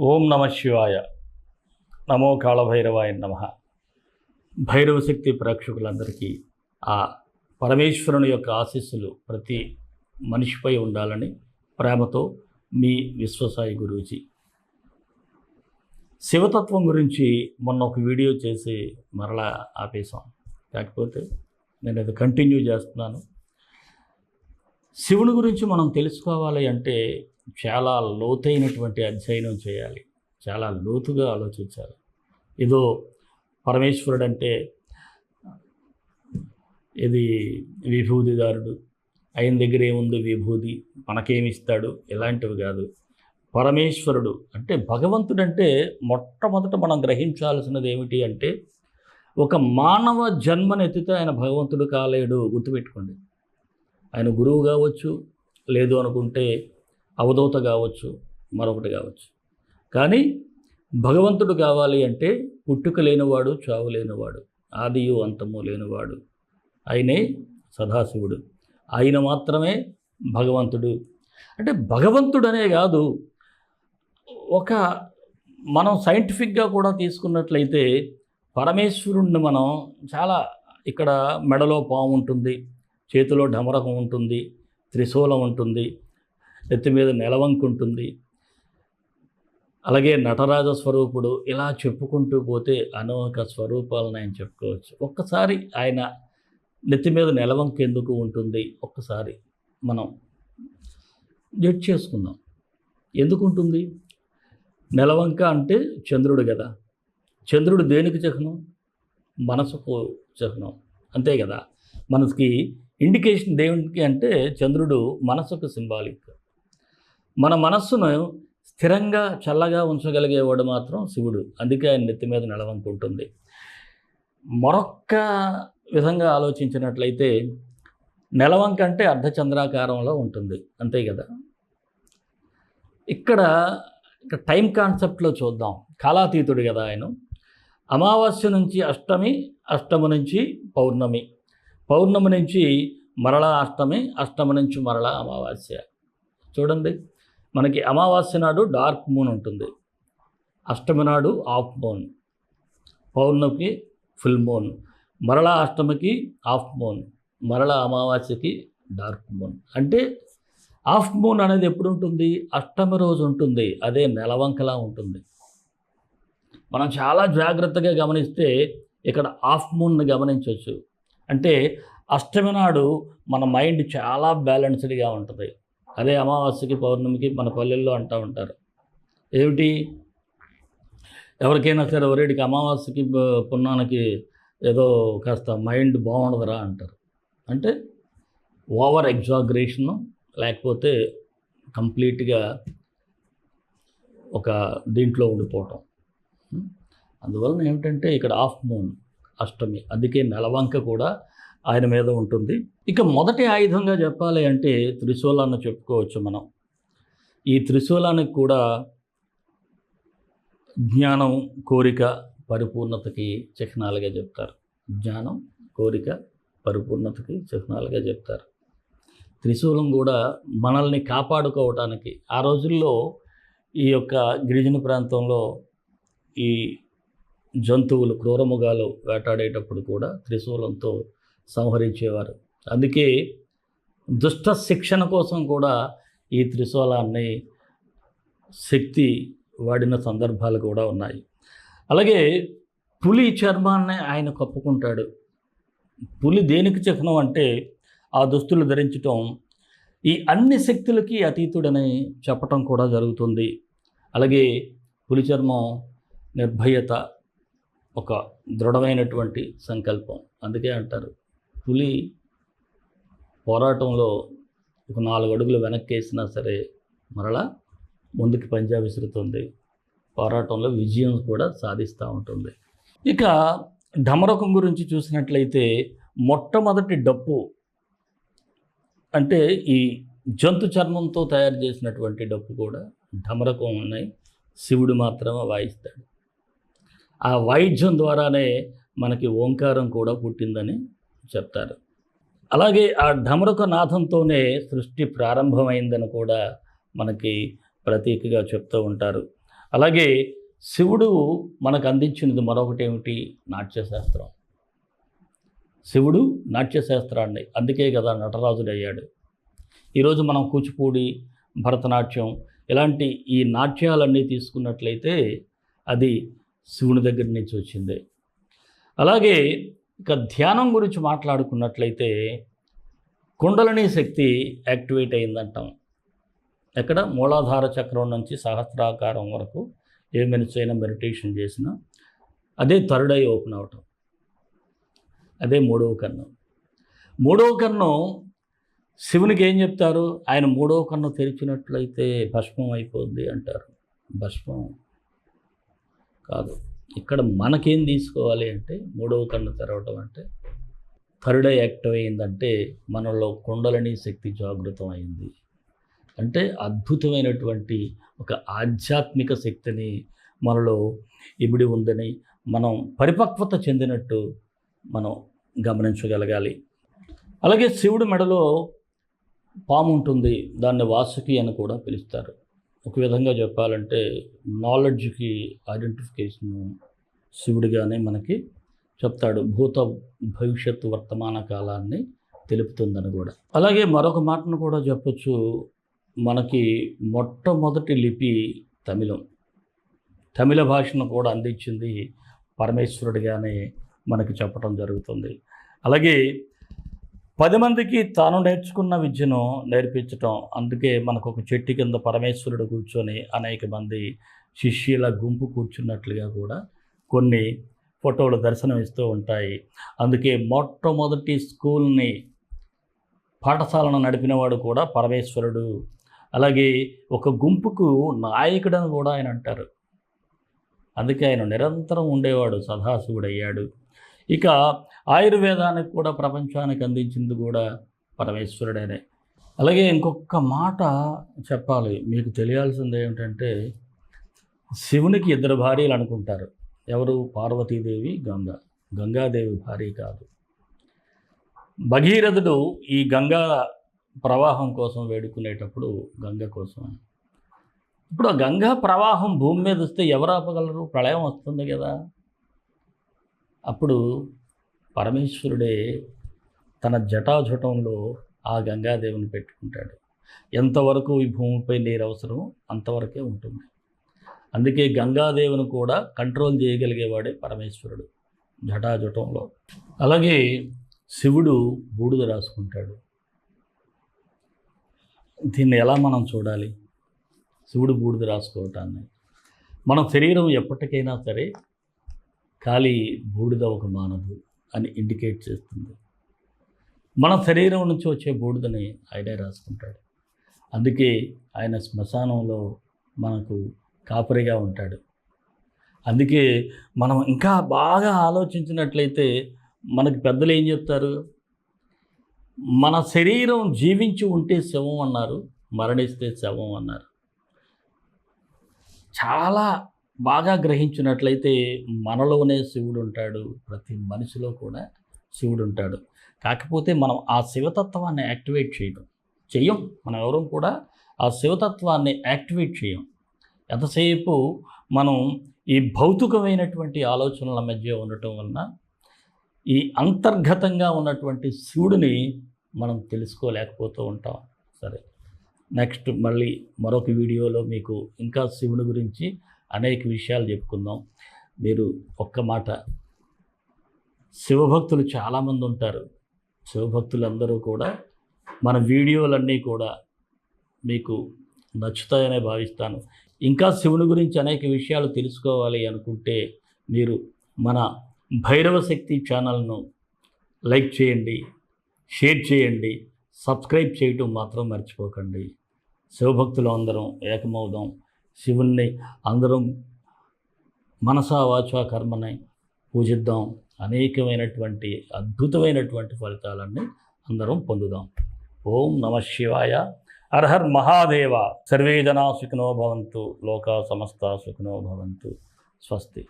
ఓం నమ శివాయ. నమో కాళభైరవాయ నమ. భైరవ శక్తి ప్రేక్షకులందరికీ ఆ పరమేశ్వరుని యొక్క ఆశీస్సులు ప్రతి మనిషిపై ఉండాలని ప్రేమతో మీ విశ్వసాయి గురూజీ. శివతత్వం గురించి మొన్న ఒక వీడియో చేసి మరలా ఆపేశాం. కాకపోతే నేను అది కంటిన్యూ చేస్తున్నాను. శివుని గురించి మనం తెలుసుకోవాలి అంటే చాలా లోతైనటువంటి అధ్యయనం చేయాలి. చాలా లోతుగా ఆలోచించాలి. ఏదో పరమేశ్వరుడు అంటే ఇది విభూతిదారుడు ఆయన దగ్గర ఏముంది విభూతి మనకేమిస్తాడు ఇలాంటివి కాదు. పరమేశ్వరుడు అంటే భగవంతుడు అంటే మొట్టమొదట మనం గ్రహించాల్సినది ఏమిటి అంటే ఒక మానవ జన్మనెత్తితే ఆయన భగవంతుడు కాలేడు. గుర్తుపెట్టుకోండి. ఆయన గురువు కావచ్చు లేదు అనుకుంటే అవధూత కావచ్చు మరొకటి కావచ్చు. కానీ భగవంతుడు కావాలి అంటే పుట్టుక లేనివాడు చావు లేనివాడు ఆదియు అంతము లేనివాడు ఆయనే సదాశివుడు. ఆయన మాత్రమే భగవంతుడు. అంటే భగవంతుడనే కాదు ఒక మనం సైంటిఫిక్గా కూడా తీసుకున్నట్లయితే పరమేశ్వరుణ్ణి మనం చాలా ఇక్కడ మెడలో పాము ఉంటుంది చేతిలో ఢమరకం ఉంటుంది త్రిశూలం ఉంటుంది నెత్తి మీద నెలవంకుంటుంది. అలాగే నటరాజ స్వరూపుడు ఇలా చెప్పుకుంటూ పోతే అనేక స్వరూపాలను ఆయన చెప్పుకోవచ్చు. ఒక్కసారి ఆయన నెత్తి మీద నెలవంక ఎందుకు ఉంటుంది? ఒక్కసారి మనం జడ్జ్ చేసుకుందాం. ఎందుకు ఉంటుంది నెలవంక అంటే చంద్రుడు కదా. చంద్రుడు దేనికి చిహ్నం? మనసుకు చిహ్నం. అంతే కదా. మనసుకి ఇండికేషన్ దేవునికి అంటే చంద్రుడు మనసుకు సింబాలిక్. మన మనస్సును స్థిరంగా చల్లగా ఉంచగలిగేవాడు మాత్రం శివుడు. అందుకే ఆయన నెత్తి మీద నెలవంక ఉంటుంది మరొక్క విధంగా ఆలోచించినట్లయితే నెలవంక అంటే అర్ధచంద్రాకారంలో ఉంటుంది. అంతే కదా? ఇక్కడ ఇక్కడ టైం కాన్సెప్ట్లో చూద్దాం. కాలాతీతుడు కదా ఆయన. అమావాస్య నుంచి అష్టమి అష్టమి నుంచి పౌర్ణమి. పౌర్ణమి నుంచి మరలా అష్టమి అష్టమి నుంచి మరలా అమావాస్య. చూడండి. మనకి అమావాస్య నాడు డార్క్ మూన్ ఉంటుంది. అష్టమి నాడు ఆఫ్ మూన్. పౌర్ణమికి ఫుల్ మూన్. మరలా అష్టమికి ఆఫ్ మూన్. మరలా అమావాస్యకి డార్క్ మూన్. అంటే ఆఫ్ మూన్ అనేది ఎప్పుడు ఉంటుంది? అష్టమి రోజు ఉంటుంది. అదే నెలవంకలా ఉంటుంది. మనం చాలా జాగ్రత్తగా గమనిస్తే ఇక్కడ ఆఫ్ మూన్ని గమనించవచ్చు. అంటే అష్టమి నాడు మన మైండ్ చాలా బ్యాలెన్స్డ్గా ఉంటుంది. అదే అమావాస్యకి పౌర్ణమికి మన పల్లెల్లో అంటూ ఉంటారు. ఏమిటి? ఎవరికైనా సరే ఒరేడికి అమావాస్యకి పున్నానికి ఏదో కాస్త మైండ్ బాగుండదురా అంటారు. అంటే ఓవర్ ఎగ్జాగ్రేషను లేకపోతే కంప్లీట్గా ఒక దీంట్లో ఉండిపోవటం. అందువలన ఏమిటంటే ఇక్కడ ఆఫ్ మూన్ అష్టమి అందుకే నెలవంక కూడా ఆయన మీద ఉంటుంది. ఇక మొదటి ఆయుధంగా చెప్పాలి అంటే త్రిశూలాన్ని చెప్పుకోవచ్చు మనం. ఈ త్రిశూలానికి కూడా జ్ఞానం కోరిక పరిపూర్ణతకి చిహ్నాలుగా చెప్తారు. జ్ఞానం కోరిక పరిపూర్ణతకి చిహ్నాలుగా చెప్తారు. త్రిశూలం కూడా మనల్ని కాపాడుకోవటానికి ఆ రోజుల్లో ఈ యొక్క గిరిజన ప్రాంతంలో ఈ జంతువులు క్రూరముగాలు వేటాడేటప్పుడు కూడా త్రిశూలంతో సంహరించేవారు. అందుకే దుష్ట శిక్షణ కోసం కూడా ఈ త్రిశూలాన్ని శక్తి వాడిన సందర్భాలు కూడా ఉన్నాయి. అలాగే పులి చర్మాన్ని ఆయన కప్పుకుంటాడు. పులి దేనికి చిహ్నం అంటే ఆ దుస్తులు ధరించటం ఈ అన్ని శక్తులకి అతీతుడని చెప్పటం కూడా జరుగుతుంది. అలాగే పులి చర్మం నిర్భయత ఒక దృఢమైనటువంటి సంకల్పం. అందుకే అంటారు పులి పోరాటంలో ఒక నాలుగు అడుగులు వెనక్కి వేసినా సరే మరలా ముందుకు పంజా విసురుతుంది. పోరాటంలో విజయం కూడా సాధిస్తూ ఉంటుంది. ఇక ఢమరకం గురించి చూసినట్లయితే మొట్టమొదటి డప్పు అంటే ఈ జంతు చర్మంతో తయారు చేసినటువంటి డప్పు కూడా ఢమరకం ఉన్నాయి శివుడు మాత్రమే వాయిస్తాడు. ఆ వాయిద్యం ద్వారానే మనకి ఓంకారం కూడా పుట్టిందని చెప్తారు. అలాగే ఆ ఢమరక నాథంతోనే సృష్టి ప్రారంభమైందని కూడా మనకి ప్రతీకగా చెప్తూ ఉంటారు. అలాగే శివుడు మనకు అందించినది మరొకటి ఏమిటి నాట్యశాస్త్రం. శివుడు నాట్యశాస్త్రాన్ని అందుకే కదా నటరాజుడు అయ్యాడు ఈరోజు మనం కూచిపూడి భరతనాట్యం ఇలాంటి ఈ నాట్యాలన్నీ తీసుకున్నట్లయితే అది శివుని దగ్గర నుంచి వచ్చింది. అలాగే ఇక ధ్యానం గురించి మాట్లాడుకున్నట్లయితే కుండలని శక్తి యాక్టివేట్ అయిందంటాం. ఎక్కడ? మూలాధార చక్రం నుంచి సహస్రాకారం వరకు ఏ మనిషి అయినా మెడిటేషన్ చేసినా అదే థర్డ్ ఐ ఓపెన్ అవటం. అదే మూడవ కన్ను మూడవ కన్ను శివునికి ఏం చెప్తారు? ఆయన మూడవ కన్ను తెరిచినట్లయితే భస్మం అయిపోద్ది అంటారు. భస్మం కాదు. ఇక్కడ మనకేం తీసుకోవాలి అంటే మూడవ కన్ను తెరవటం అంటే థర్డ్ యాక్టివ్ అయిందంటే మనలో కుండలని శక్తి జాగృతం అయింది. అంటే అద్భుతమైనటువంటి ఒక ఆధ్యాత్మిక శక్తిని మనలో ఇమిడి ఉందని మనం పరిపక్వత చెందినట్టు మనం గమనించగలగాలి. అలాగే శివుడి మెడలో పాము ఉంటుంది దాన్ని వాసుకి అని కూడా పిలుస్తారు. ఒక విధంగా చెప్పాలంటే నాలెడ్జ్కి ఐడెంటిఫికేషన్ శివుడిగానే మనకి చెప్తాడు భూత భవిష్యత్తు వర్తమాన కాలాన్ని తెలుపుతుందని కూడా. అలాగే మరొక మాటను కూడా చెప్పొచ్చు. మనకి మొట్టమొదటి లిపి తమిళం. తమిళ భాషను కూడా అందించింది పరమేశ్వరుడిగానే మనకి చెప్పడం జరుగుతుంది. అలాగే పది మందికి తాను నేర్చుకున్న విద్యను నేర్పించటం అందుకే మనకు ఒక చెట్టు కింద పరమేశ్వరుడు కూర్చొని అనేక మంది శిష్యుల గుంపు కూర్చున్నట్లుగా కూడా కొన్ని ఫోటోలు దర్శనం ఇస్తూ ఉంటాయి. అందుకే మొట్టమొదటి స్కూల్ని పాఠశాలను నడిపినవాడు కూడా పరమేశ్వరుడు. అలాగే ఒక గుంపుకు నాయకుడని కూడా ఆయన అంటారు. అందుకే ఆయన నిరంతరం ఉండేవాడు సదాశివుడు అయ్యాడు ఇక ఆయుర్వేదానికి కూడా ప్రపంచానికి అందించింది కూడా పరమేశ్వరుడేనే. అలాగే ఇంకొక మాట చెప్పాలి మీకు తెలియాల్సింది ఏమిటంటే శివునికి ఇద్దరు భార్యలు అనుకుంటారు. ఎవరు? పార్వతీదేవి గంగ. గంగాదేవి భార్య కాదు. భగీరథుడు ఈ గంగా ప్రవాహం కోసం వేడుకునేటప్పుడు గంగ కోసం ఇప్పుడు ఆ గంగా ప్రవాహం భూమి మీద వస్తే ఎవరు ఆపగలరు? ప్రళయం వస్తుంది కదా. అప్పుడు పరమేశ్వరుడే తన జటాజుటంలో ఆ గంగాదేవిని పెట్టుకుంటాడు. ఎంతవరకు ఈ భూమిపై నీరు అవసరమో అంతవరకే ఉంటుంది. అందుకే గంగాదేవిని కూడా కంట్రోల్ చేయగలిగేవాడే పరమేశ్వరుడు జటాజుటంలో. అలాగే శివుడు బూడిద రాసుకుంటాడు. దీన్ని ఎలా మనం చూడాలి? శివుడు బూడిద రాసుకోవటాన్ని. మన శరీరం ఎప్పటికైనా సరే ఖాళీ బూడిద ఒక మానదు అని ఇండికేట్ చేస్తుంది. మన శరీరం నుంచి వచ్చే బూడిదని ఆయనే రాసుకుంటాడు. అందుకే ఆయన శ్మశానంలో మనకు కాపరిగా ఉంటాడు. అందుకే మనం ఇంకా బాగా ఆలోచించినట్లయితే మనకి పెద్దలు ఏం చెప్తారు? మన శరీరం జీవించి ఉంటే శవం అన్నారు మరణిస్తే శవం అన్నారు. చాలా బాగా గ్రహించినట్లయితే మనలోనే శివుడు ఉంటాడు ప్రతి మనిషిలో కూడా శివుడు ఉంటాడు కాకపోతే మనం ఆ శివతత్వాన్ని యాక్టివేట్ చేయడం చెయ్యం. మనం ఎవరూ కూడా ఆ శివతత్వాన్ని యాక్టివేట్ చేయం ఎంతసేపు మనం ఈ భౌతికమైనటువంటి ఆలోచనల మధ్య ఉండటం వలన ఈ అంతర్గతంగా ఉన్నటువంటి శివుడిని మనం తెలుసుకోలేకపోతూ ఉంటాం. సరే నెక్స్ట్ మళ్ళీ మరొక వీడియోలో మీకు ఇంకా శివుని గురించి అనేక విషయాలు చెప్పుకుందాం. మీరు ఒక్క మాట. శివభక్తులు చాలామంది ఉంటారు. శివభక్తులందరూ కూడా మన వీడియోలన్నీ కూడా మీకు నచ్చుతాయనే భావిస్తాను. ఇంకా శివుని గురించి అనేక విషయాలు తెలుసుకోవాలి అనుకుంటే మీరు మన భైరవ శక్తి ఛానల్ను లైక్ చేయండి షేర్ చేయండి సబ్స్క్రైబ్ చేయటం మాత్రం మర్చిపోకండి. శివభక్తులు అందరం ఏకమవుదాం. శివుణ్ణి అందరం మనసా వాచా కర్మని పూజిద్దాం. అనేకమైనటువంటి అద్భుతమైనటువంటి ఫలితాలన్నీ అందరం పొందుదాం. ఓం నమ శివాయ. అర్హర్ మహాదేవ. సర్వే జనా సుఖినో భవంతు. లోకా సమస్త సుఖినో భవంతు. స్వస్తి.